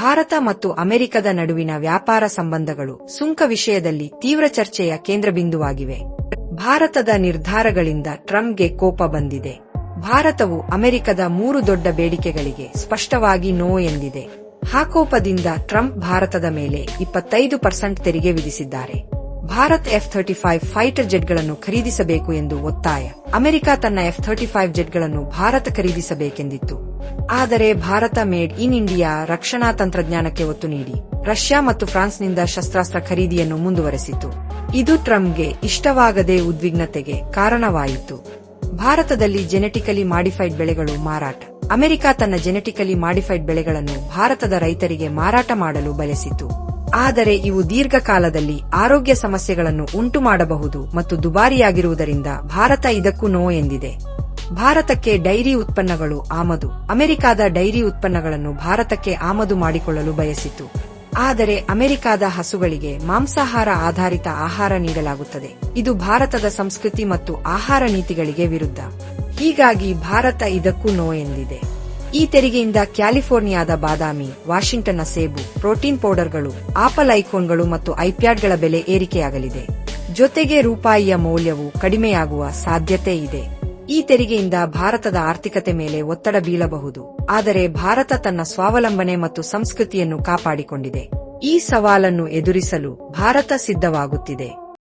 ಭಾರತ ಮತ್ತು ಅಮೆರಿಕದ ನಡುವಿನ ವ್ಯಾಪಾರ ಸಂಬಂಧಗಳು ಸುಂಕ ವಿಷಯದಲ್ಲಿ ತೀವ್ರ ಚರ್ಚೆಯ ಕೇಂದ್ರಬಿಂದುವಾಗಿವೆ. ಭಾರತದ ನಿರ್ಧಾರಗಳಿಂದ ಟ್ರಂಪ್ಗೆ ಕೋಪ ಬಂದಿದೆ. ಭಾರತವು ಅಮೆರಿಕದ ಮೂರು ದೊಡ್ಡ ಬೇಡಿಕೆಗಳಿಗೆ ಸ್ಪಷ್ಟವಾಗಿ ನೋ ಎಂದಿದೆ. ಹಾಕೋಪದಿಂದ ಟ್ರಂಪ್ ಭಾರತದ ಮೇಲೆ ಇಪ್ಪತ್ತೈದು ಪರ್ಸೆಂಟ್ ತೆರಿಗೆ ವಿಧಿಸಿದ್ದಾರೆ. Bharat F thirty five fighter ಜೆಟ್ಗಳನ್ನು ಖರೀದಿಸಬೇಕು ಎಂದು ಒತ್ತಾಯ. ಅಮೆರಿಕ ತನ್ನ ಎಫ್ ಥರ್ಟಿ ಫೈವ್ ಜೆಟ್ಗಳನ್ನು ಭಾರತ ಖರೀದಿಸಬೇಕೆಂದಿತ್ತು. ಆದರೆ ಭಾರತ ಮೇಡ್ ಇನ್ ಇಂಡಿಯಾ ರಕ್ಷಣಾ ತಂತ್ರಜ್ಞಾನಕ್ಕೆ ಒತ್ತು ನೀಡಿ. ರಷ್ಯಾ ಮತ್ತು ಫ್ರಾನ್ಸ್ನಿಂದ ಶಸ್ತ್ರಾಸ್ತ್ರ ಖರೀದಿಯನ್ನು ಮುಂದುವರೆಸಿತು. ಇದು ಟ್ರಂಪ್ಗೆ ಇಷ್ಟವಾಗದೆ ಉದ್ವಿಗ್ನತೆಗೆ ಕಾರಣವಾಯಿತು. ಭಾರತದಲ್ಲಿ ಜೆನೆಟಿಕಲಿ ಮಾಡಿಫೈಡ್ ಬೆಳೆಗಳು ಮಾರಾಟ. ಅಮೆರಿಕ ತನ್ನ ಜೆನೆಟಿಕಲಿ ಮಾಡಿಫೈಡ್ ಬೆಳೆಗಳನ್ನು ಭಾರತದ ರೈತರಿಗೆ ಮಾರಾಟ ಮಾಡಲು ಬಯಸಿತು. ಆದರೆ ಇವು ದೀರ್ಘಕಾಲದಲ್ಲಿ ಆರೋಗ್ಯ ಸಮಸ್ಯೆಗಳನ್ನು ಉಂಟು ಮಾಡಬಹುದು ಮತ್ತು ದುಬಾರಿಯಾಗಿರುವುದರಿಂದ ಭಾರತ ಇದಕ್ಕೂ ನೋ ಎಂದಿದೆ. ಭಾರತಕ್ಕೆ ಡೈರಿ ಉತ್ಪನ್ನಗಳು ಆಮದು. ಅಮೆರಿಕಾದ ಡೈರಿ ಉತ್ಪನ್ನಗಳನ್ನು ಭಾರತಕ್ಕೆ ಆಮದು ಮಾಡಿಕೊಳ್ಳಲು ಬಯಸಿತು. ಆದರೆ ಅಮೆರಿಕಾದ ಹಸುಗಳಿಗೆ ಮಾಂಸಾಹಾರ ಆಧಾರಿತ ಆಹಾರ ನೀಡಲಾಗುತ್ತದೆ. ಇದು ಭಾರತದ ಸಂಸ್ಕೃತಿ ಮತ್ತು ಆಹಾರ ನೀತಿಗಳಿಗೆ ವಿರುದ್ಧ. ಹೀಗಾಗಿ ಭಾರತ ಇದಕ್ಕೂ ನೋ ಎಂದಿದೆ. ಈ ತೆರಿಗೆಯಿಂದ ಕ್ಯಾಲಿಫೋರ್ನಿಯಾದ ಬಾದಾಮಿ, ವಾಷಿಂಗ್ಟನ್ನ ಸೇಬು, ಪ್ರೋಟೀನ್ ಪೌಡರ್ಗಳು, ಆಪಲ್ ಐಫೋನ್ಗಳು ಮತ್ತು ಐಪ್ಯಾಡ್ಗಳ ಬೆಲೆ ಏರಿಕೆಯಾಗಲಿದೆ. ಜೊತೆಗೆ ರೂಪಾಯಿಯ ಮೌಲ್ಯವು ಕಡಿಮೆಯಾಗುವ ಸಾಧ್ಯತೆ ಇದೆ. ಈ ತೆರಿಗೆಯಿಂದ ಭಾರತದ ಆರ್ಥಿಕತೆ ಮೇಲೆ ಒತ್ತಡ ಬೀಳಬಹುದು. ಆದರೆ ಭಾರತ ತನ್ನ ಸ್ವಾವಲಂಬನೆ ಮತ್ತು ಸಂಸ್ಕೃತಿಯನ್ನು ಕಾಪಾಡಿಕೊಂಡಿದೆ. ಈ ಸವಾಲನ್ನು ಎದುರಿಸಲು ಭಾರತ ಸಿದ್ಧವಾಗುತ್ತಿದೆ.